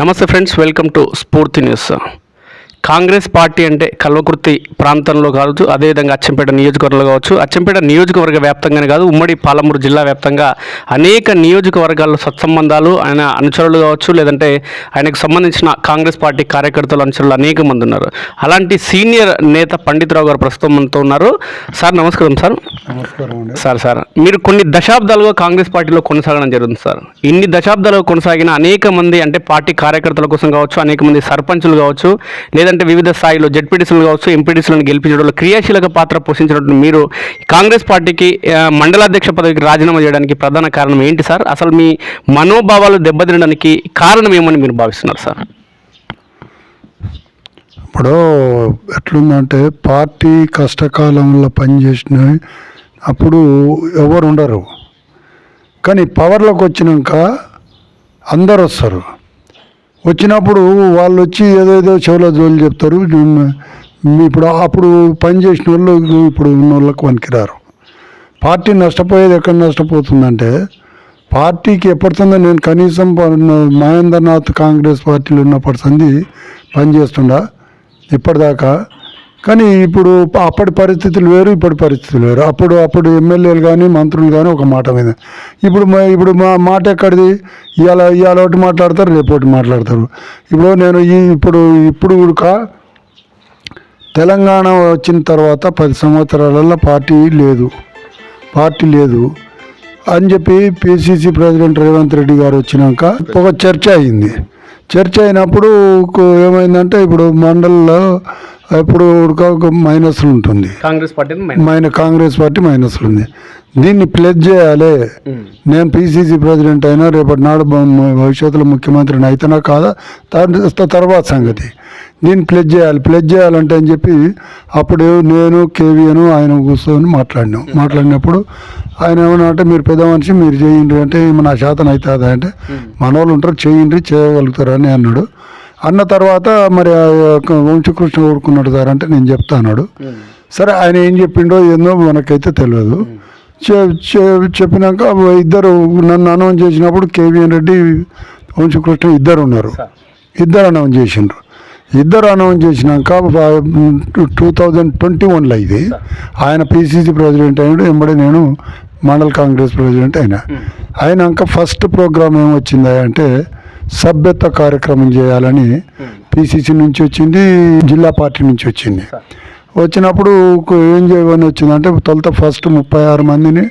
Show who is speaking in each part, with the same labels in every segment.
Speaker 1: నమస్తే friends welcome to Spoorthi news. Congress party అంటే కల్వకుర్తి ప్రాంతంలో కావచ్చు అదేవిధంగా అచ్చంపేట నియోజకవర్గంలో కావచ్చు. అచ్చంపేట నియోజకవర్గ వ్యాప్తంగానే కాదు ఉమ్మడి పాలమూరు జిల్లా వ్యాప్తంగా అనేక నియోజకవర్గాల్లో సత్సంబంధాలు ఆయన అనుచరులు కావచ్చు లేదంటే ఆయనకు సంబంధించిన కాంగ్రెస్ పార్టీ కార్యకర్తలు అనుచరులు అనేక మంది ఉన్నారు. అలాంటి సీనియర్ నేత పండితరావు గారు ప్రస్తుతం మనతో ఉన్నారు. సార్ నమస్కారం సార్. సార్ సార్ మీరు కొన్ని దశాబ్దాలుగా కాంగ్రెస్ పార్టీలో కొనసాగడం జరుగుతుంది సార్. ఇన్ని దశాబ్దాలుగా కొనసాగిన అనేక మంది అంటే పార్టీ కార్యకర్తల కోసం కావచ్చు అనేక మంది సర్పంచులు కావచ్చు లేదంటే వివిధ స్థాయిలో జడ్పీటీసీలు కావచ్చు ఎంపీటీసీలను గెలిపించడంలో క్రియాశీలక పాత్ర పోషించినటువంటి మీరు కాంగ్రెస్ పార్టీకి మండలాధ్యక్ష పదవికి రాజీనామా చేయడానికి ప్రధాన కారణం ఏంటి సార్? అసలు మీ మనోభావాలు దెబ్బతినడానికి కారణం ఏమని మీరు భావిస్తున్నారు సార్?
Speaker 2: ఇప్పుడు ఎట్లుందంటే పార్టీ కష్టకాలంలో పనిచేసిన అప్పుడు ఎవరు ఉండరు. కానీ పవర్లోకి వచ్చినాక అందరు వస్తారు. వచ్చినప్పుడు వాళ్ళు వచ్చి ఏదేదో చెవులో జోలు చెప్తారు. ఇప్పుడు అప్పుడు పని చేసిన వాళ్ళు ఇప్పుడు ఉన్న వాళ్ళకి వనికిరారు పార్టీ నష్టపోయేది ఎక్కడ నష్టపోతుందంటే పార్టీకి ఎప్పటితుందో నేను కనీసం మహేంద్రనాథ్ కాంగ్రెస్ పార్టీలో ఉన్నప్పటి సంది పనిచేస్తుండ. ఇప్పటిదాకా కానీ ఇప్పుడు అప్పటి పరిస్థితులు వేరు ఇప్పటి పరిస్థితులు వేరు. అప్పుడు అప్పుడు ఎమ్మెల్యేలు కానీ మంత్రులు కానీ ఒక మాట మీద. ఇప్పుడు మా- ఇప్పుడు మా మాట ఎక్కడిది? ఇవాళ ఇవాళ ఒకటి మాట్లాడతారు రేపు ఒకటి మాట్లాడతారు. ఇప్పుడు నేను ఈ ఇప్పుడు ఇప్పుడు కూడా తెలంగాణ వచ్చిన తర్వాత పది సంవత్సరాలలో పార్టీ లేదు. పార్టీ లేదు. అని చెప్పి పిసిసి ప్రెసిడెంట్ రేవంత్ రెడ్డి గారు వచ్చినాక ఒక చర్చ అయింది. చర్చ అయినప్పుడు ఏమైందంటే ఇప్పుడు మండలిలో ఇప్పుడు ఒక మైనస్లు ఉంటుంది.
Speaker 1: కాంగ్రెస్ పార్టీ
Speaker 2: మైన కాంగ్రెస్ పార్టీ మైనస్లు ఉంది. దీన్ని ప్లెజ్ చేయాలి. నేను పిసిసి ప్రెసిడెంట్ అయినా రేపటి నాడు భవిష్యత్తులో ముఖ్యమంత్రిని అయితేనా కాదా? తర్- తర్వాత సంగతి. దీన్ని ప్లెజ్ చేయాలి. ప్లెజ్ చేయాలంటే అని చెప్పి అప్పుడు నేను కేవీఎను ఆయన కూర్చొని మాట్లాడినాం. మాట్లాడినప్పుడు ఆయన ఏమన్నా అంటే మీరు పెద్ద మనిషి మీరు చేయండి. అంటే "ఏమో నా శాతం అవుతుందా అంటే మన వాళ్ళు ఉంటారు చేయండి చేయగలుగుతారు అని అన్నాడు. అన్న తర్వాత మరి ఆ యొక్క వంశకృష్ణ ఊరుకున్నాడు సార్ అంటే నేను చెప్తా అన్నాడు. సరే ఆయన ఏం చెప్పిండో ఏందో మనకైతే తెలియదు. చె- చె- చెప్పినాక ఇద్దరు నన్ను అనౌన్స్ చేసినప్పుడు కేవీఎన్ రెడ్డి వంశకృష్ణ ఇద్దరు ఉన్నారు. ఇద్దరు అనౌన్స్ చేసిండ్రు. ఇద్దరు అనౌన్స్ చేసినాక టూ థౌజండ్ ట్వంటీ వన్లో ఇది ఆయన పిసిసి ప్రెసిడెంట్ అయినాడు వెంబడి నేను మండల్ కాంగ్రెస్ ప్రెసిడెంట్ అయినా. అయినాక ఫస్ట్ ప్రోగ్రామ్ ఏమొచ్చింది అంటే సభ్యత్వ కార్యక్రమం చేయాలని పిసిసి నుంచి వచ్చింది జిల్లా పార్టీ నుంచి వచ్చింది. వచ్చినప్పుడు ఏం చేయమని వచ్చిందంటే తొలుత ఫస్ట్ ముప్పై ఆరు మందిని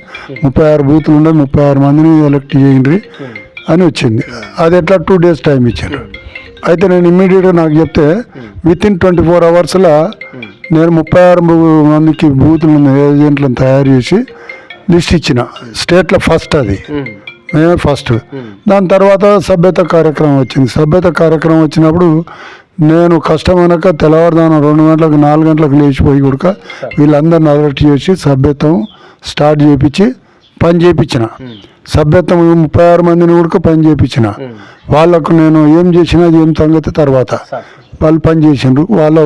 Speaker 2: ముప్పై ఆరు బూతులు ఉండే ముప్పై ఆరు మందిని ఎలక్ట్ చేయండి అని వచ్చింది. అది ఎట్లా టూ డేస్ టైం ఇచ్చారు. అయితే నేను ఇమ్మీడియట్గా నాకు చెప్తే విత్ ఇన్ ట్వంటీ ఫోర్ అవర్స్లో నేను ముప్పై ఆరు మందికి బూతులు ఉన్న ఏజెంట్లను తయారు చేసి లిస్ట్ ఇచ్చిన. స్టేట్లో ఫస్ట్ అది. మేమే ఫస్ట్ దాని తర్వాత సభ్యత కార్యక్రమం వచ్చింది. సభ్యత కార్యక్రమం వచ్చినప్పుడు నేను కష్టమనక తెల్లవారుదానం రెండు గంటలకు నాలుగు గంటలకు లేచిపోయి కొడుక వీళ్ళందరిని అలర్ట్ చేసి సభ్యత్వం స్టార్ట్ చేయించి పని చేయించిన సభ్యత్వం ముప్పై ఆరు మందిని కూడా పని చేయించిన వాళ్ళకు నేను ఏం చేసినా అది ఏం సంగతి తర్వాత. వాళ్ళు పని చేసిండ్రు. వాళ్ళ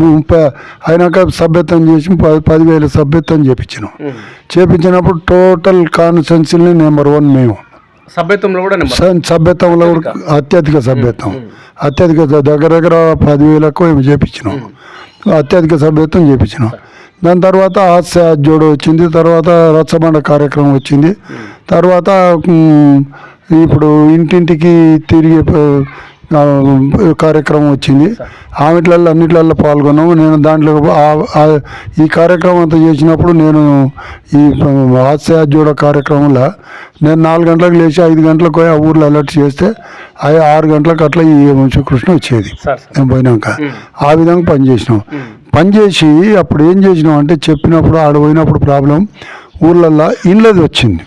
Speaker 2: ముప్పై అయినాక సభ్యత్వం చేసి పది పదివేల సభ్యత్వం చేపించినాం. చేపించినప్పుడు టోటల్ కాన్స్టెన్సీని నెంబర్ వన్ మేము.
Speaker 1: సభ్యత్వంలో కూడా
Speaker 2: సభ్యత్వంలో కూడా అత్యధిక సభ్యత్వం. అత్యధిక దగ్గర దగ్గర పదివేలకు ఏమి చేపించినాం. అత్యధిక సభ్యత్వం చేపించినాం. దాని తర్వాత హాస్య జోడు వచ్చింది తర్వాత రచ్చబండ కార్యక్రమం వచ్చింది. తర్వాత ఇప్పుడు ఇంటింటికి తిరిగి కార్యక్రమం వచ్చింది. ఆమెట్లలో అన్నిట్లలో పాల్గొన్నాము. నేను దాంట్లో ఈ కార్యక్రమం అంతా చేసినప్పుడు నేను ఈ హాస్య జోడ కార్యక్రమంలో నేను నాలుగు గంటలకు లేచి ఐదు గంటలకు పోయి ఆ ఊర్లో అలర్ట్ చేస్తే అవి ఆరు గంటలకు అట్లా ఈ వంశకృష్ణ వచ్చేది. నేను పోయినాక. ఆ విధంగా పనిచేసినాం. పనిచేసి అప్పుడు ఏం చేసినాం అంటే చెప్పినప్పుడు ఆడ పోయినప్పుడు ప్రాబ్లం ఊర్లల్లో ఇండ్లది వచ్చింది.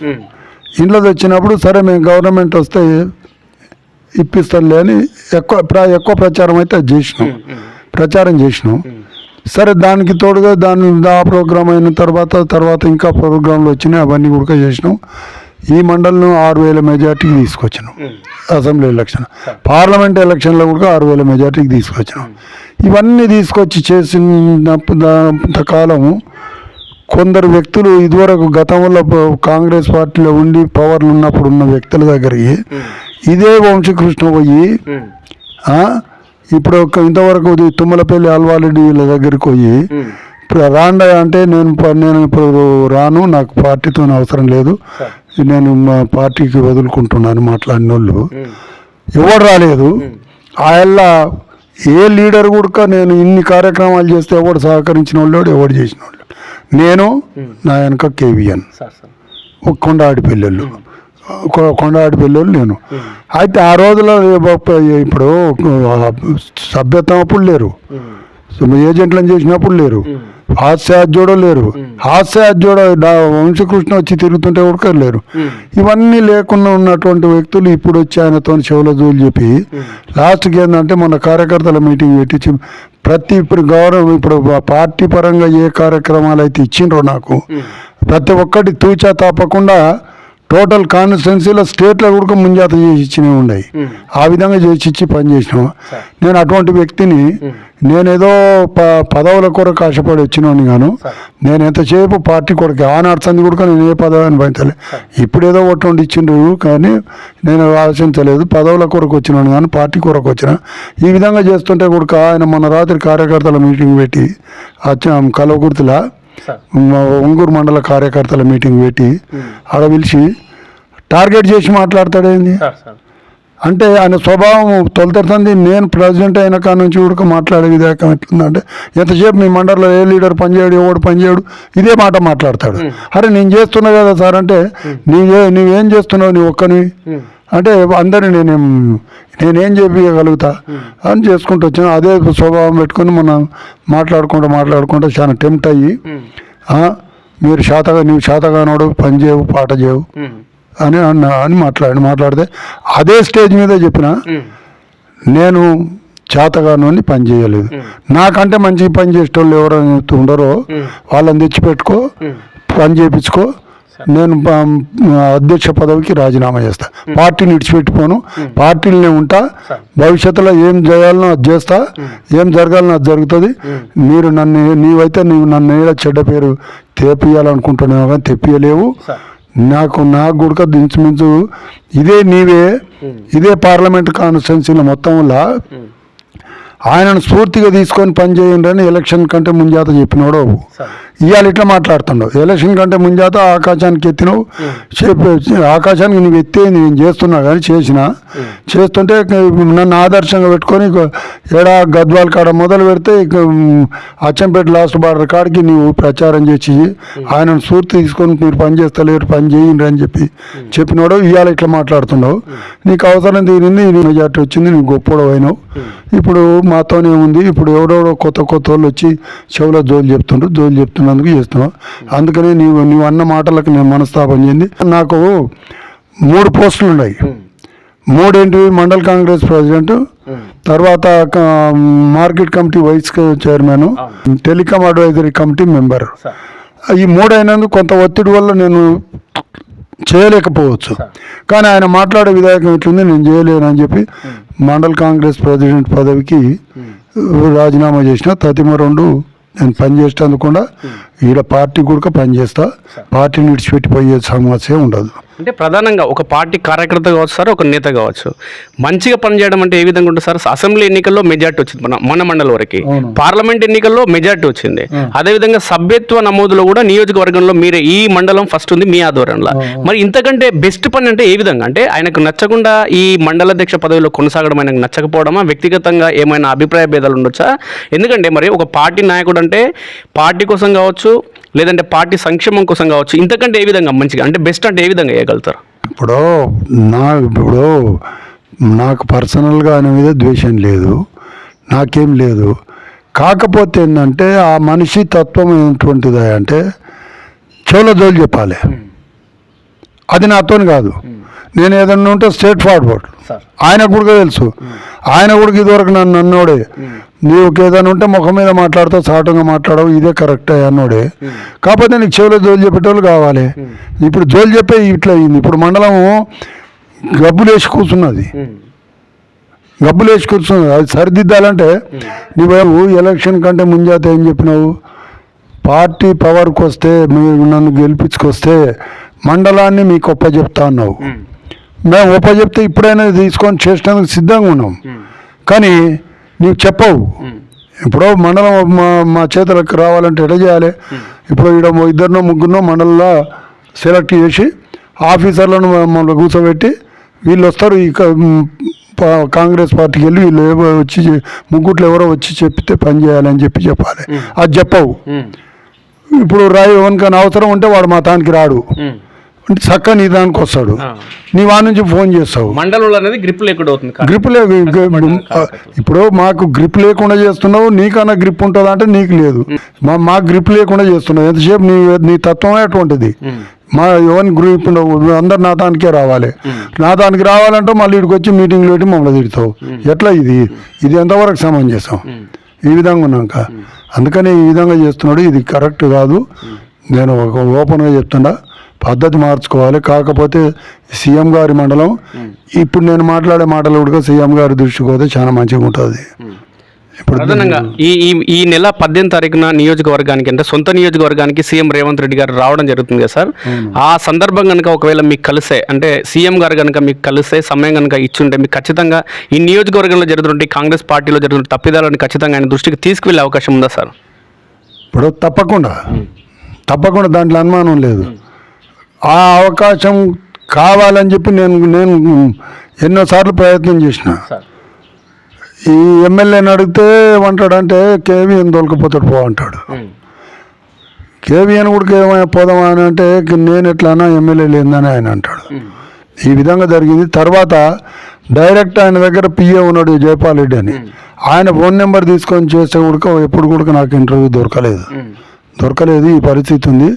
Speaker 2: ఇండ్లది వచ్చినప్పుడు సరే మేము గవర్నమెంట్ వస్తే ఇప్పిస్తాంలే అని ఎక్కువ ప్ర- ఎక్కువ ప్రచారం అయితే అది చేసినాం ప్రచారం చేసినాం. సరే దానికి తోడుగా దాని ఆ ప్రోగ్రామ్ అయిన తర్వాత తర్వాత ఇంకా ప్రోగ్రాంలు వచ్చినాయి అవన్నీ కూడా చేసినాం. ఈ మండలం ఆరు వేల మెజార్టీకి తీసుకొచ్చినాం. Assembly election. పార్లమెంట్ ఎలక్షన్లో కూడా ఆరు వేల మెజార్టీకి తీసుకొచ్చినాం. ఇవన్నీ తీసుకొచ్చి చేసినంత కాలము కొందరు వ్యక్తులు ఇదివరకు గతంలో కాంగ్రెస్ పార్టీలో ఉండి పవర్లు ఉన్నప్పుడు ఉన్న వ్యక్తుల దగ్గరికి ఇదే వంశకృష్ణ పోయి ఇప్పుడు ఒక ఇంతవరకు తుమ్మలపల్లి అల్వారెడ్డి వీళ్ళ దగ్గరికి పోయి ఇప్పుడు రాండ అంటే నేను నేను ఇప్పుడు రాను నాకు పార్టీతో అవసరం లేదు. నేను మా పార్టీకి వదులుకుంటున్నాను మాట్లాడిన వాళ్ళు ఎవరు రాలేదు. ఆయన ఏ లీడర్ కూడా నేను ఇన్ని కార్యక్రమాలు చేస్తే ఎవడు సహకరించిన వాళ్ళు ఎవడు చేసిన వాళ్ళు నేను నా వెనక కేవీఎన్. కొండాడి పిల్లలు కొండాడి పిల్లలు నేను. అయితే ఆ రోజులో ఇప్పుడు సభ్యత్వం అప్పుడు లేరు. ఏజెంట్లను చేసినప్పుడు లేరు. హాస్యాజ్యోడో లేరు. హాస్యాజ్యోడ వంశకృష్ణ వచ్చి తిరుగుతుంటే ఉడక లేరు. ఇవన్నీ లేకుండా ఉన్నటువంటి వ్యక్తులు ఇప్పుడు వచ్చి ఆయనతో చెవుల జోలు చెప్పి లాస్ట్కి ఏంటంటే మన కార్యకర్తల మీటింగ్ పెట్టించి ప్రతి ఇప్పుడు గౌరవం ఇప్పుడు పార్టీ పరంగా ఏ కార్యక్రమాలు అయితే ఇచ్చిండ్రో నాకు ప్రతి ఒక్కటి తూచా తప్పకుండా టోటల్ కాన్స్టిట్యున్సీలో స్టేట్లో కూడా ముంజాత చేసి ఇచ్చినవి ఉన్నాయి. ఆ విధంగా చేసి ఇచ్చి పని చేసినాం. నేను అటువంటి వ్యక్తిని నేనేదో ప పదవుల కొరకు ఆశపడి వచ్చినోని గాను నేను ఎంతసేపు పార్టీ కొరకు ఆనాడు సంది కూడా నేను ఏ పదవి అనుభవించలే ఇప్పుడు ఏదో ఒకటి ఇచ్చిండ్రు కానీ నేను ఆశించలేదు పదవుల కొరకు వచ్చినాను కానీ పార్టీ కొరకు వచ్చిన. ఈ విధంగా చేస్తుంటే కూడా ఆయన మన రాత్రి కార్యకర్తల మీటింగ్ పెట్టి వచ్చాం కలవకుర్తిలా మా ఒంగూరు మండల కార్యకర్తల మీటింగ్ పెట్టి ఆడ పిలిచి టార్గెట్ చేసి మాట్లాడతాడేంది? అంటే ఆయన స్వభావం తొలతడుతుంది నేను ప్రెసిడెంట్ అయిన కాడ నుంచి కూడా మాట్లాడే విధానం ఎట్లుందంటే ఎంతసేపు మీ మండలిలో ఏ లీడర్ పనిచేయడు ఎవడు పనిచేయడు ఇదే మాట మాట్లాడతాడు. అరే నేను చేస్తున్నా కదా సార్ అంటే నీవే నువ్వేం చేస్తున్నావు నీ ఒక్కని అంటే అందరిని నేనేం నేనేం చెప్పగలుగుతా అని చేసుకుంటూ వచ్చిన. అదే స్వభావం పెట్టుకొని మనం మాట్లాడుకుంటూ మాట్లాడుకుంటూ చాలా టెంప్ట్ అయ్యి మీరు శాతగా నీవు శాతగానోడు పని చేయవు పాట చేయవు. అని అన్న అని మాట్లాడి మాట్లాడితే అదే స్టేజ్ మీద చెప్పిన. నేను చేతగాను అని పని చేయలేదు. నాకంటే మంచి పని చేసేటోళ్ళు ఎవరైనా ఉండరో వాళ్ళని తెచ్చిపెట్టుకో పని చేయించుకో నేను అధ్యక్ష పదవికి రాజీనామా చేస్తా. పార్టీని విడిచిపెట్టిపోను పార్టీలనే ఉంటా. భవిష్యత్తులో ఏం చేయాలనో అది చేస్తా. ఏం జరగాలనో అది జరుగుతుంది. మీరు నన్ను నీవైతే నీవు నన్ను ఏదో చెడ్డ పేరు తెప్పియాలనుకుంటున్నావు కానీ తెప్పియలేవు నాకు నాకు కూడా దించుమించు ఇదే నీవే. ఇదే పార్లమెంట్ కాన్స్టిట్యున్సీల మొత్తంలో ఆయనను స్ఫూర్తిగా తీసుకొని పని చేయండి అని ఎలక్షన్ కంటే ముంజాత చెప్పినాడు ఇవాళ ఇట్లా మాట్లాడుతున్నావు. ఎలక్షన్ కంటే ముంజాత ఆకాశానికి ఎత్తినావు. చెప్పే ఆకాశానికి నువ్వు ఎత్తే నేను చేస్తున్నా కానీ చేసిన. చేస్తుంటే నన్ను ఆదర్శంగా పెట్టుకొని ఎడా ఏడా గద్వాల కాడ మొదలు పెడితే ఇక అచ్చంపేట లాస్ట్ బార్డర్ కాడికి నీవు ప్రచారం చేసి ఆయనను స్ఫూర్తి తీసుకొని మీరు పని చేస్తలేరు పని చేయండి అని చెప్పి చెప్పినాడు ఇవాళ ఇట్లా మాట్లాడుతున్నావు. నీకు అవసరం తీరింది నీ మెజార్టీ వచ్చింది నీకు గొప్పడు అయినావు. ఇప్పుడు మాతోనే ఉంది ఇప్పుడు ఎవడెవడో కొత్త కొత్త వాళ్ళు వచ్చి చెవులో జోలు చెప్తుండ్రు జోలు చెప్తున్నందుకు చేస్తున్నావు. అందుకనే నీవు నీవు అన్న మాటలకు నేను మనస్తాపం చెంది నాకు మూడు పోస్టులు ఉన్నాయి. మూడేంటివి? మండల్ కాంగ్రెస్ ప్రెసిడెంట్ తర్వాత market committee vice chairman telecom advisory committee member. ఈ మూడైనందుకు కొంత ఒత్తిడి వల్ల నేను చేయలేకపోవచ్చు. కానీ ఆయన మాట్లాడే విధాయకం ఇట్లుంది నేను చేయలేను అని చెప్పి మండల్ కాంగ్రెస్ ప్రెసిడెంట్ పదవికి రాజీనామా చేసిన తతిమ రెండు నేను పనిచేసేందుకు కూడా ఈడ పార్టీ కూడా పనిచేస్తా పార్టీని విడిచిపెట్టిపోయే సమస్య ఉండదు.
Speaker 1: అంటే ప్రధానంగా ఒక పార్టీ కార్యకర్త కావచ్చు సార్ ఒక నేత కావచ్చు. మంచిగా పనిచేయడం అంటే ఏ విధంగా ఉంటుంది సార్? అసెంబ్లీ ఎన్నికల్లో మెజార్టీ వచ్చింది మన మన మండలి వరకు. పార్లమెంట్ ఎన్నికల్లో మెజార్టీ వచ్చింది. అదేవిధంగా సభ్యత్వ నమోదులో కూడా నియోజకవర్గంలో మీరే ఈ మండలం ఫస్ట్ ఉంది మీ ఆధ్వర్యంలో. మరి ఇంతకంటే బెస్ట్ పని అంటే ఏ విధంగా? అంటే ఆయనకు నచ్చకుండా ఈ మండలాధ్యక్ష పదవిలో కొనసాగడం ఆయనకు నచ్చకపోవడమా? వ్యక్తిగతంగా ఏమైనా అభిప్రాయ భేదాలు ఉండొచ్చా? ఎందుకంటే మరి ఒక పార్టీ నాయకుడు అంటే పార్టీ కోసం కావచ్చు లేదంటే పార్టీ సంక్షేమం కోసం కావచ్చు ఇంతకంటే ఏ విధంగా మంచిగా అంటే బెస్ట్ అంటే ఏ విధంగా చేయగలుగుతారు
Speaker 2: ఇప్పుడు నా ఇప్పుడు నాకు పర్సనల్గా ఆయన మీద ద్వేషం లేదు నాకేం లేదు. కాకపోతే ఏంటంటే ఆ మనిషి తత్వం ఏంటువంటిది అంటే చెవుల జోలు చెప్పాలి. అది నాతో కాదు. నేను ఏదన్నా ఉంటే స్ట్రేట్ ఫార్వర్డ్. ఆయన కూడా తెలుసు. ఆయన కూడా ఇదివరకు నన్ను అన్నోడే. నీవు ఏదైనా ఉంటే ముఖం మీద మాట్లాడుతావు సాటంగా మాట్లాడవు ఇదే కరెక్టే అన్నోడే. కాకపోతే నీకు చెవిలో జోలు చెప్పేటోళ్ళు కావాలి. ఇప్పుడు జోలు చెప్పే ఇట్లా అయింది. ఇప్పుడు మండలము గబ్బులేసి కూర్చున్నది. గబ్బులేసి కూర్చున్నది. అది సరిదిద్దాలంటే నువ్వు ఎలక్షన్ కంటే ముంజాత ఏం చెప్పినావు? పార్టీ పవర్కి వస్తే మీరు నన్ను గెలిపించుకొస్తే మండలాన్ని మీకు ఒప్పచెప్తా అన్నావు. మేము ఒప్పచెప్తే ఇప్పుడైనా తీసుకొని చేసేందుకు సిద్ధంగా ఉన్నాం. కానీ నీవు చెప్పవు. ఇప్పుడు మండలం మా మా చేతులకు రావాలంటే ఎట్లా చేయాలి? ఇప్పుడు ఇక్కడ ఇద్దరినో ముగ్గురునో మండలంలో సెలెక్ట్ చేసి ఆఫీసర్లను మమ్మల్ని కూర్చోబెట్టి వీళ్ళు వస్తారు ఇక కాంగ్రెస్ పార్టీకి వెళ్ళి వీళ్ళు వచ్చి ముగ్గుట్లు ఎవరో వచ్చి చెప్తే పని చేయాలని చెప్పి చెప్పాలి. అది చెప్పవు. ఇప్పుడు రాయి ఎవరికైనా అవసరం ఉంటే వాడు మా తానికి రాడు. చక్క నీ దానికి వస్తాడు. నీ వాడి నుంచి ఫోన్ చేస్తావు.
Speaker 1: మండలంలో అనేది గ్రిప్ లేకుండా అవుతుంది కాదు.
Speaker 2: గ్రిప్ లే ఇప్పుడు మాకు గ్రిప్ లేకుండా చేస్తున్నావు నీకన్నా గ్రిప్ ఉంటుందా అంటే నీకు లేదు. మా మా గ్రిప్ లేకుండా చేస్తున్నావు. ఎంతసేపు నీ నీ తత్వమే అటువంటిది. మా ఎవరిని గ్రూప్ ఉండవు. అందరు నా దానికే రావాలి. నా దానికి రావాలంటే మళ్ళీ ఇక్కడికి వచ్చి మీటింగ్లు పెట్టి మమ్మల్ని తిడతావు. ఎట్లా ఇది? ఇది ఎంతవరకు సమంజసం ఈ విధంగా ఉన్నాక. అందుకని ఈ విధంగా చేస్తున్నాడు. ఇది కరెక్ట్ కాదు. నేను ఒక ఓపెన్గా చెప్తున్నా. పద్ధతి మార్చుకోవాలి. కాకపోతే సీఎం గారి మండలం ఇప్పుడు నేను మాట్లాడే మాటలు కూడా సీఎం గారి దృష్టికి పోతే చాలా మంచిగా ఉంటుంది. ఇప్పుడు
Speaker 1: ప్రధానంగా ఈ ఈ ఈ నెల పద్దెనిమిది తారీఖున నియోజకవర్గానికి అంటే సొంత నియోజకవర్గానికి సీఎం రేవంత్ రెడ్డి గారు రావడం జరుగుతుంది కదా సార్? ఆ సందర్భం కనుక ఒకవేళ మీకు కలిసే అంటే సీఎం గారు కనుక మీకు కలిసే సమయం కనుక ఇచ్చుంటే మీకు ఖచ్చితంగా ఈ నియోజకవర్గంలో జరుగుతుంటే కాంగ్రెస్ పార్టీలో జరుగుతున్న తప్పిదాలను ఖచ్చితంగా ఆయన దృష్టికి తీసుకువెళ్ళే అవకాశం ఉందా సార్?
Speaker 2: ఇప్పుడు తప్పకుండా. తప్పకుండా దాంట్లో అనుమానం లేదు. ఆ అవకాశం కావాలని చెప్పి నేను నేను ఎన్నోసార్లు ప్రయత్నం చేసిన. ఈ ఎమ్మెల్యేని అడిగితే ఏమంటాడంటే కేవీఎన్ దొలకపోతాడు పో అంటాడు. కేవీఎన్ కూడా ఏమైనా పోదామా అని అంటే నేను ఎట్లానా ఎమ్మెల్యే లేదని ఆయన అంటాడు. ఈ విధంగా జరిగింది. తర్వాత డైరెక్ట్ ఆయన దగ్గర పిఏ ఉన్నాడు జయపాల్ రెడ్డి అని. ఆయన ఫోన్ నెంబర్ తీసుకొని చేస్తే కూడా ఎప్పుడు కూడా నాకు ఇంటర్వ్యూ దొరకలేదు. దొరకలేదు ఈ పరిస్థితి ఉంది.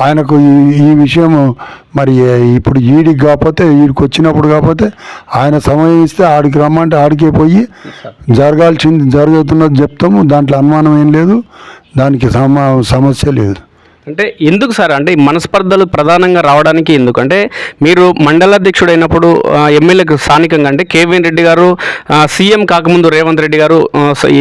Speaker 2: ఆయనకు ఈ ఈ విషయం మరి ఇప్పుడు ఈడికి కాకపోతే ఈడికి వచ్చినప్పుడు కాకపోతే ఆయన సమయం ఇస్తే ఆడికి రమ్మంటే ఆడికే పోయి జరగాల్సింది జరుగుతున్నది చెప్తాము. దాంట్లో అనుమానం ఏం లేదు. దానికి సమ సమస్య లేదు.
Speaker 1: అంటే ఎందుకు సార్? అంటే ఈ మనస్పర్ధలు ప్రధానంగా రావడానికి ఎందుకు అంటే మీరు మండలాధ్యక్షుడు అయినప్పుడు ఎమ్మెల్యేకు స్థానికంగా అంటే కేవీఎన్ రెడ్డి గారు సీఎం కాకముందు రేవంత్ రెడ్డి గారు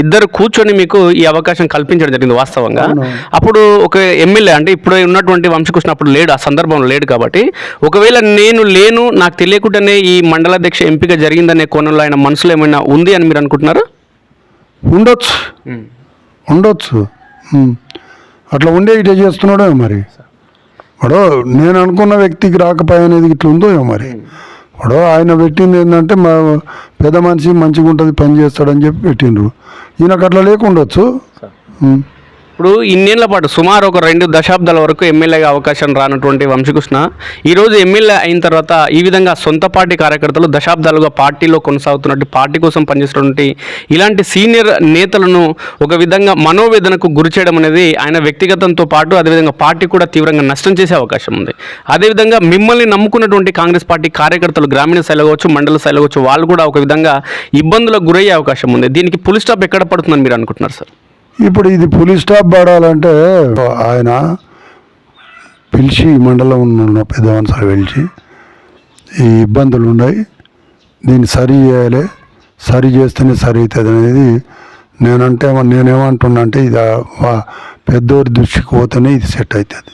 Speaker 1: ఇద్దరు కూర్చొని మీకు ఈ అవకాశం కల్పించడం జరిగింది వాస్తవంగా. అప్పుడు ఒక ఎమ్మెల్యే అంటే ఇప్పుడు ఉన్నటువంటి వంశకృష్ణ అప్పుడు లేడు ఆ సందర్భంలో లేడు కాబట్టి ఒకవేళ నేను లేను నాకు తెలియకుండానే ఈ మండలాధ్యక్ష ఎంపిక జరిగిందనే కోణంలో ఆయన మనసులో ఏమైనా ఉంది అని మీరు అనుకుంటున్నారా?
Speaker 2: ఉండొచ్చు. ఉండొచ్చు. అట్లా ఉండే ఇటే చేస్తున్నాడో మరి? వాడు నేను అనుకున్న వ్యక్తికి రాకపోయేది ఇట్లా ఉందో మరి? వాడు ఆయన పెట్టింది ఏంటంటే మా పెద్ద మనిషి మంచిగా ఉంటుంది పని చేస్తాడని చెప్పి పెట్టిండ్రు. ఈయనకు అట్లా లేకుండొచ్చు.
Speaker 1: ఇప్పుడు ఇన్నేళ్ళ పాటు సుమారు ఒక రెండు దశాబ్దాల వరకు ఎమ్మెల్యేగా అవకాశం రానటువంటి వంశకృష్ణ. ఈరోజు ఎమ్మెల్యే అయిన తర్వాత ఈ విధంగా సొంత పార్టీ కార్యకర్తలు దశాబ్దాలుగా పార్టీలో కొనసాగుతున్నట్టు పార్టీ కోసం పనిచేస్తున్నటువంటి ఇలాంటి సీనియర్ నేతలను ఒక విధంగా మనోవేదనకు గురి చేయడం అనేది ఆయన వ్యక్తిగతంతో పాటు అదేవిధంగా పార్టీ కూడా తీవ్రంగా నష్టం చేసే అవకాశం ఉంది. అదేవిధంగా మిమ్మల్ని నమ్ముకున్నటువంటి కాంగ్రెస్ పార్టీ కార్యకర్తలు గ్రామీణ స్థాయిలో కావచ్చు మండల స్థాయిలో కావచ్చు వాళ్ళు కూడా ఒక విధంగా ఇబ్బందులకు గురయ్యే అవకాశం ఉంది. దీనికి పులి స్టాప్ ఎక్కడ పడుతుందని మీరు అనుకుంటున్నారు సార్?
Speaker 2: ఇప్పుడు ఇది పులి స్టాప్ పడాలంటే ఆయన పిలిచి మండలం ఉన్న పెద్ద మనుషులు పిలిచి ఈ ఇబ్బందులు ఉన్నాయి. దీన్ని సరి చేయాలి. సరి చేస్తేనే సరి అవుతుంది అనేది నేనంటే నేనేమంటున్నా అంటే ఇది పెద్దోడి దృష్టికి పోతేనే ఇది సెట్ అవుతుంది.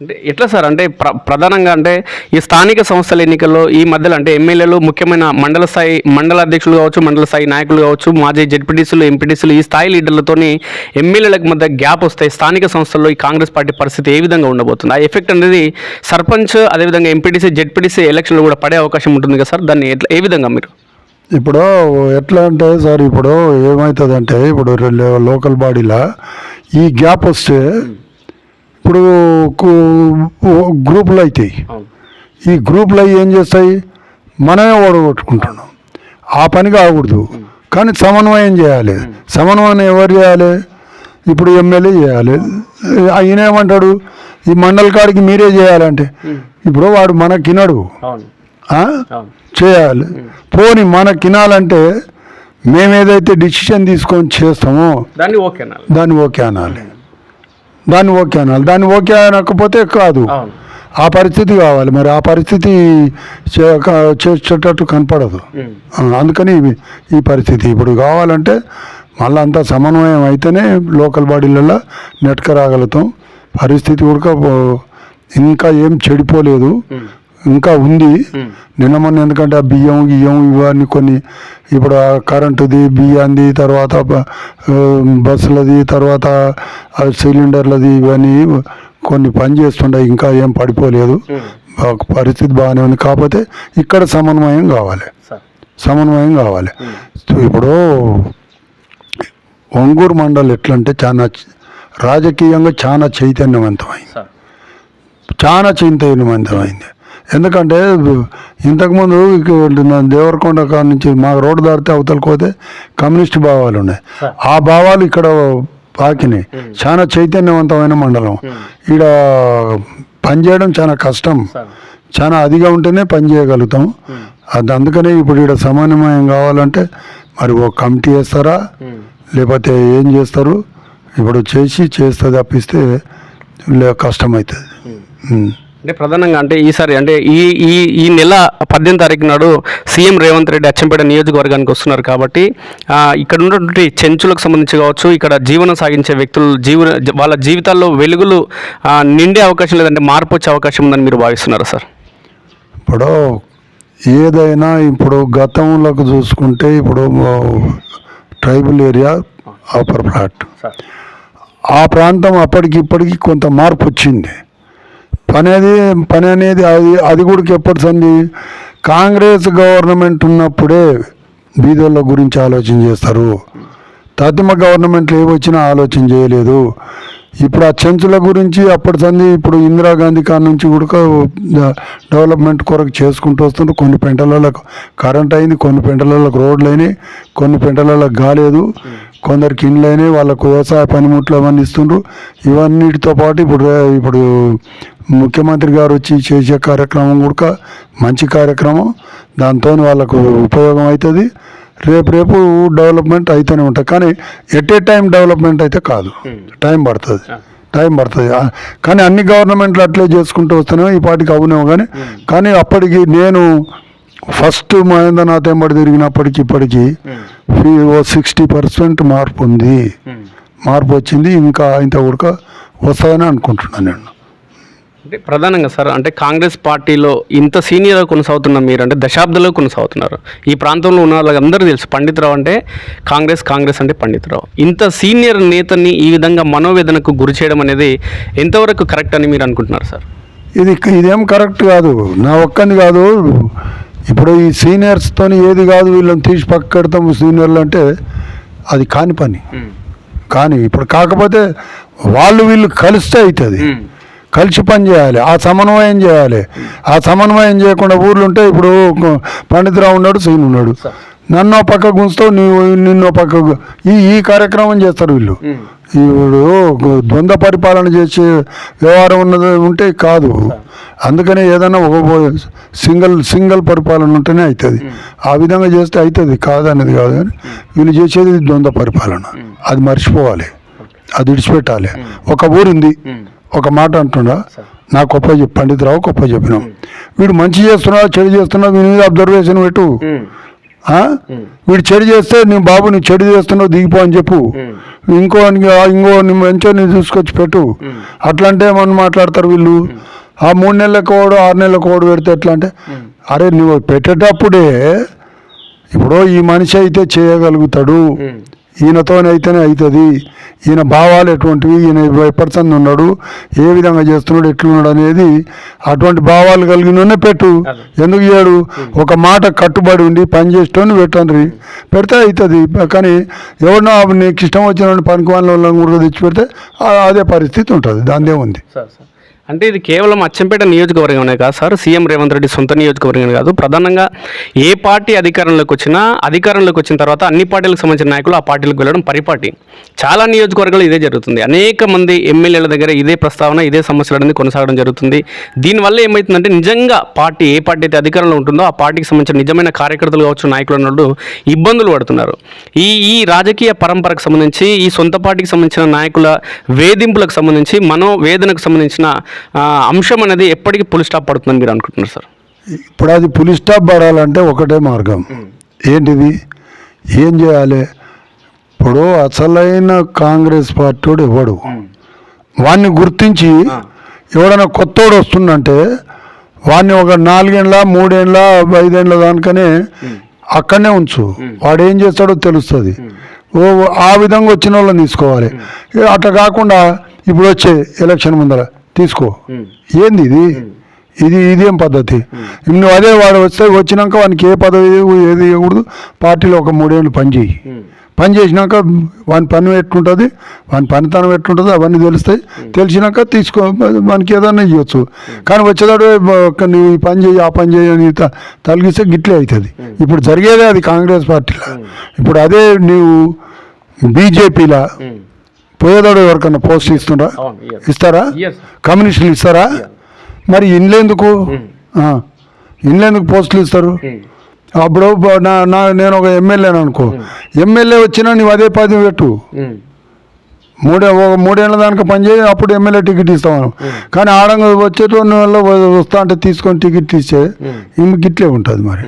Speaker 1: అంటే ఎట్లా సార్? అంటే ప్ర ప్రధానంగా అంటే ఈ స్థానిక సంస్థల ఎన్నికల్లో ఈ మధ్యలో అంటే ఎమ్మెల్యేలు ముఖ్యమైన మండల స్థాయి మండల అధ్యక్షులు కావచ్చు మండల స్థాయి నాయకులు కావచ్చు మాజీ జడ్పీటీసీలు ఎంపీటీసీలు ఈ స్థాయి లీడర్లతోని ఎమ్మెల్యేలకు మధ్య గ్యాప్ వస్తాయి. స్థానిక సంస్థల్లో ఈ కాంగ్రెస్ పార్టీ పరిస్థితి ఏ విధంగా ఉండబోతుంది? ఆ ఎఫెక్ట్ అనేది సర్పంచ్ అదేవిధంగా ఎంపీటీసీ జడ్పీటీసీ ఎలక్షన్లు కూడా పడే అవకాశం ఉంటుంది కదా సార్? దాన్ని ఎట్లా ఏ విధంగా మీరు?
Speaker 2: ఇప్పుడు ఎట్లా అంటే సార్ ఇప్పుడు ఏమవుతుందంటే ఇప్పుడు లోకల్ బాడీలో ఈ గ్యాప్ వస్తే ఇప్పుడు గ్రూపులు అవుతాయి ఈ గ్రూపులు అవి ఏం చేస్తాయి? మనమే ఓడగొట్టుకుంటున్నాం. ఆ పని కాకూడదు. కానీ సమన్వయం చేయాలి. సమన్వయం ఎవరు చేయాలి? ఇప్పుడు ఎమ్మెల్యే చేయాలి. ఆయన ఏమంటాడు? ఈ మండల కాడికి మీరే చేయాలంటే. ఇప్పుడు వాడు మనకినడు.
Speaker 1: అవును.
Speaker 2: ఆ? చేయాలి. పోని మనకి వినాలంటే మేము ఏదైతే డిసిషన్ తీసుకొని చేస్తామో
Speaker 1: దాన్ని ఓకే అన్నారు
Speaker 2: దాన్ని ఓకే అనాలి. దాన్ని ఓకే అనాలి. దాన్ని ఓకే అనకపోతే కాదు. ఆ పరిస్థితి కావాలి. మరి ఆ పరిస్థితి చేసేటట్టు కనపడదు. అందుకని ఈ పరిస్థితి. ఇప్పుడు కావాలంటే మళ్ళీ అంతా సమన్వయం అయితేనే లోకల్ బాడీలలో నెట్క రాగలుగుతాం. పరిస్థితి కూడా ఇంకా ఏం చెడిపోలేదు. ఇంకా ఉంది. నిన్న మొన్న ఎందుకంటే ఆ బియ్యం గియ్యం ఇవన్నీ కొన్ని ఇప్పుడు ఆ కరెంటుది బియ్యంది తర్వాత బస్సులది తర్వాత సిలిండర్లది ఇవన్నీ కొన్ని పని చేస్తుండే ఇంకా ఏం పడిపోలేదు. పరిస్థితి బాగానే ఉంది. కాకపోతే ఇక్కడ సమన్వయం కావాలి. సమన్వయం కావాలి. ఇప్పుడు ఒంగూరు మండల్ ఎట్లంటే చాలా రాజకీయంగా చాలా చైతన్యవంతమైంది. చాలా చైతన్యవంతమైంది ఎందుకంటే ఇంతకుముందు దేవరకొండ కాడ నుంచి మా రోడ్డు దాటితే అవతలకి పోతే కమ్యూనిస్ట్ భావాలు ఉన్నాయి. ఆ భావాలు ఇక్కడ పాకినాయి. చాలా చైతన్యవంతమైన మండలం. ఈడ పనిచేయడం చాలా కష్టం. చాలా అదిగా ఉంటేనే పని చేయగలుగుతాం. అది అందుకనే ఇప్పుడు ఇక్కడ సమన్వయం కావాలంటే మరి ఓ కమిటీ వేస్తారా? లేకపోతే ఏం చేస్తారు? ఇప్పుడు చేసి చేస్తే తప్పిస్తే కష్టమవుతుంది.
Speaker 1: అంటే ప్రధానంగా అంటే ఈసారి అంటే ఈ ఈ ఈ నెల పద్దెనిమిది తారీఖు నాడు సీఎం రేవంత్ రెడ్డి అచ్చంపేట నియోజకవర్గానికి వస్తున్నారు కాబట్టి ఇక్కడ ఉన్నటువంటి చెంచులకు సంబంధించి కావచ్చు ఇక్కడ జీవనం సాగించే వ్యక్తులు జీవన వాళ్ళ జీవితాల్లో వెలుగులు నిండే అవకాశం లేదంటే మార్పు వచ్చే అవకాశం ఉందని మీరు భావిస్తున్నారా సార్?
Speaker 2: ఇప్పుడు ఏదైనా ఇప్పుడు గతంలోకి చూసుకుంటే ఇప్పుడు tribal area upper flat.
Speaker 1: Sir.
Speaker 2: ఆ ప్రాంతం అప్పటికి ఇప్పటికి కొంత మార్పు వచ్చింది. పని అది పని అనేది అది అది కూడా ఎప్పటి సంది కాంగ్రెస్ గవర్నమెంట్ ఉన్నప్పుడే బీదోళ్ళ గురించి ఆలోచన చేస్తారు. తదిమ గవర్నమెంట్లు ఏవి వచ్చినా ఆలోచన చేయలేదు. ఇప్పుడు ఆ చెంచుల గురించి అప్పటి సంది ఇప్పుడు ఇందిరాగాంధీ కాడ నుంచి కూడా డెవలప్మెంట్ కొరకు చేసుకుంటూ వస్తుండ్రు. కొన్ని పెంటలకు కరెంట్ అయింది కొన్ని పెంటలకు రోడ్లు అయినాయి కొన్ని పెంటలకు గాలేదు కొందరికి ఇండ్లు అయినాయి వాళ్ళకు వ్యవసాయ పనిముట్లు అవన్నీ ఇస్తుండ్రు. ఇవన్నిటితో పాటు ఇప్పుడు ఇప్పుడు ముఖ్యమంత్రి గారు వచ్చి చేసే కార్యక్రమం కూడా మంచి కార్యక్రమం. దాంతో వాళ్ళకు ఉపయోగం అవుతుంది రేపు రేపు డెవలప్మెంట్ అయితేనే ఉంటుంది కానీ ఎట్ ఏ టైం డెవలప్మెంట్ అయితే కాదు. టైం పడుతుంది. టైం పడుతుంది. కానీ అన్ని గవర్నమెంట్లు అట్లే చేసుకుంటూ వస్తున్నాయి ఈ పాటికి అవునేమో కానీ కానీ అప్పటికి నేను ఫస్ట్ మహేంద్రనాథ్ ఎంబడి తిరిగినప్పటికి ఇప్పటికి ఫీ- ఓ సిక్స్టీ పర్సెంట్ మార్పు ఉంది. మార్పు వచ్చింది. ఇంకా ఇంత ఉడక వస్తుందని అనుకుంటున్నాను నేను.
Speaker 1: అంటే ప్రధానంగా సార్ అంటే కాంగ్రెస్ పార్టీలో ఇంత సీనియర్గా కొనసాగుతున్న మీరు అంటే దశాబ్దాల్లో కొనసాగుతున్నారు. ఈ ప్రాంతంలో ఉన్న వాళ్ళకి అందరూ తెలుసు పండితరావు అంటే కాంగ్రెస్ కాంగ్రెస్ అంటే పండితరావు. ఇంత సీనియర్ నేతని ఈ విధంగా మనోవేదనకు గురి చేయడం అనేది ఎంతవరకు కరెక్ట్ అని మీరు అనుకుంటున్నారు సార్?
Speaker 2: ఇది ఇదేం కరెక్ట్ కాదు. నా ఒక్కంది కాదు. ఇప్పుడు ఈ సీనియర్స్తోని ఏది కాదు వీళ్ళని తీసి పక్కడతాం సీనియర్లు అంటే అది కాని పని. కానీ ఇప్పుడు కాకపోతే వాళ్ళు వీళ్ళు కలిస్తే అవుతుంది కలిసి పని చేయాలి ఆ సమన్వయం చేయాలి. ఆ సమన్వయం చేయకుండా ఊర్లు ఉంటే ఇప్పుడు పండితరావు ఉన్నాడు సీన్ ఉన్నాడు. నన్నో పక్క గుంచుతావు నీవు నిన్నో పక్క ఈ ఈ కార్యక్రమం చేస్తారు వీళ్ళు. ఇప్పుడు ద్వంద్వ పరిపాలన చేసే వ్యవహారం ఉన్నది ఉంటే కాదు. అందుకనే ఏదైనా ఒక సింగిల్ సింగిల్ పరిపాలన ఉంటేనే అవుతుంది ఆ విధంగా చేస్తే అవుతుంది కాదనేది కాదు కానీ వీళ్ళు చేసేది ద్వంద్వ పరిపాలన. అది మర్చిపోవాలి. అది విడిచిపెట్టాలి. ఒక ఊరుంది. ఒక మాట అంటుండా నా గొప్ప చెప్పి పండితరావు గొప్ప చెప్పినాం వీడు మంచి చేస్తున్నావు చెడు చేస్తున్నావు వీడి మీద అబ్జర్వేషన్ పెట్టు. వీడు చెడు చేస్తే నీ బాబు నీ చెడు చేస్తున్నావు దిగిపో అని చెప్పు. ఇంకో ఇంకో నీ మంచో నీ చూసుకొచ్చి పెట్టు. అట్లా అంటే మనం మాట్లాడతారు వీళ్ళు? ఆ మూడు నెలల కోడు ఆరు నెలల కోడు పెడితే ఎట్లా అంటే అరే నువ్వు పెట్టేటప్పుడే ఇప్పుడు ఈ మనిషి అయితే చేయగలుగుతాడు. ఈయనతోనైతేనే అవుతుంది ఈయన భావాలు ఎటువంటివి? ఈయన ఎప్పటిసంది ఉన్నాడు. ఏ విధంగా చేస్తున్నాడు? ఎట్లున్నాడు అనేది అటువంటి భావాలు కలిగిననే పెట్టు. ఎందుకు చేయడు? ఒక మాట కట్టుబడి ఉండి పని చేసేటోని పెట్టండి. పెడితే అవుతుంది కానీ ఎవరినో నీకు ఇష్టం వచ్చిన పనికి వాళ్ళని కూడా తెచ్చి పెడితే అదే పరిస్థితి ఉంటుంది. దాందే ఉంది.
Speaker 1: Sir sir. అంటే ఇది కేవలం అచ్చంపేట నియోజకవర్గమే కాదు సార్. సీఎం రేవంత్ రెడ్డి సొంత నియోజకవర్గమే కాదు. ప్రధానంగా ఏ పార్టీ అధికారంలోకి వచ్చినా అధికారంలోకి వచ్చిన తర్వాత అన్ని పార్టీలకు సంబంధించిన నాయకులు ఆ పార్టీలకు వెళ్ళడం పరిపాటి. చాలా నియోజకవర్గాలు ఇదే జరుగుతుంది. అనేక మంది ఎమ్మెల్యేల దగ్గర ఇదే ప్రస్తావన ఇదే సమస్యలు అనేది కొనసాగడం జరుగుతుంది. దీనివల్ల ఏమవుతుందంటే నిజంగా పార్టీ ఏ పార్టీ అయితే అధికారంలో ఉంటుందో ఆ పార్టీకి సంబంధించిన నిజమైన కార్యకర్తలు కావచ్చు నాయకులు అన్నట్టు ఇబ్బందులు పడుతున్నారు. ఈ ఈ రాజకీయ పరంపరకు సంబంధించి ఈ సొంత పార్టీకి సంబంధించిన నాయకుల వేధింపులకు సంబంధించి మనో వేదనకు సంబంధించిన అంశం అనేది ఎప్పటికీ పులి స్టాప్ పడుతుందని మీరు అనుకుంటున్నారు సార్
Speaker 2: ఇప్పుడు అది పులి స్టాప్ పడాలంటే ఒకటే మార్గం. ఏంటిది? ఏం చేయాలి? ఇప్పుడు అసలైన కాంగ్రెస్ పార్టీడు ఎవడు? వాడిని గుర్తించి ఎవడైనా కొత్తోడు వస్తుందంటే వాడిని ఒక నాలుగేళ్ళ మూడేళ్ళ ఐదేళ్ళ దానికనే అక్కడనే ఉంచు. వాడు ఏం చేస్తాడో తెలుస్తుంది. ఓ ఆ విధంగా వచ్చిన వాళ్ళని తీసుకోవాలి అట్లా కాకుండా ఇప్పుడు వచ్చే ఎలక్షన్ ముందర తీసుకో. ఏంది ఇది? ఇది ఇదేం పద్ధతి? నువ్వు అదే వాడు వస్తే వచ్చినాక వానికి ఏ పదవి ఏది ఇవ్వకూడదు. పార్టీలో ఒక మూడేళ్ళు పని చేయి. పని చేసినాక వాని పని ఎట్లుంటుంది? వాని పనితనం ఎట్లుంటుందో అవన్నీ తెలుస్తాయి. తెలిసినాక తీసుకో మనకి ఏదన్నా ఇవ్వచ్చు కానీ వచ్చేదాడు నువ్వు ఈ పని చేయి ఆ పని చేయి అని తలిగిస్తే గిట్లే అవుతుంది ఇప్పుడు జరిగేదే అది కాంగ్రెస్ పార్టీలో. ఇప్పుడు అదే నీవు బీజేపీలా పోయేదాడు ఎవరికన్నా పోస్ట్ ఇస్తుండ్రా. ఇస్తారా. కమ్యూనిస్టులు ఇస్తారా? మరి ఇండ్లేందుకు ఆ, ఇండ్లేందుకు పోస్టులు ఇస్తారు? అప్పుడు బ- నా నా నేను ఒక ఎమ్మెల్యేని అనుకో. ఎమ్మెల్యే వచ్చినా నువ్వు అదే పది పెట్టు. మూడే ఒక మూడేళ్ళ దానికి పని చేయి అప్పుడు ఎమ్మెల్యే టికెట్ ఇస్తాను కానీ ఆడంగా వచ్చేటోని వల్ల వస్తా అంటే తీసుకొని టికెట్ ఇచ్చే ఇంక గిట్లే ఉంటుంది మరి.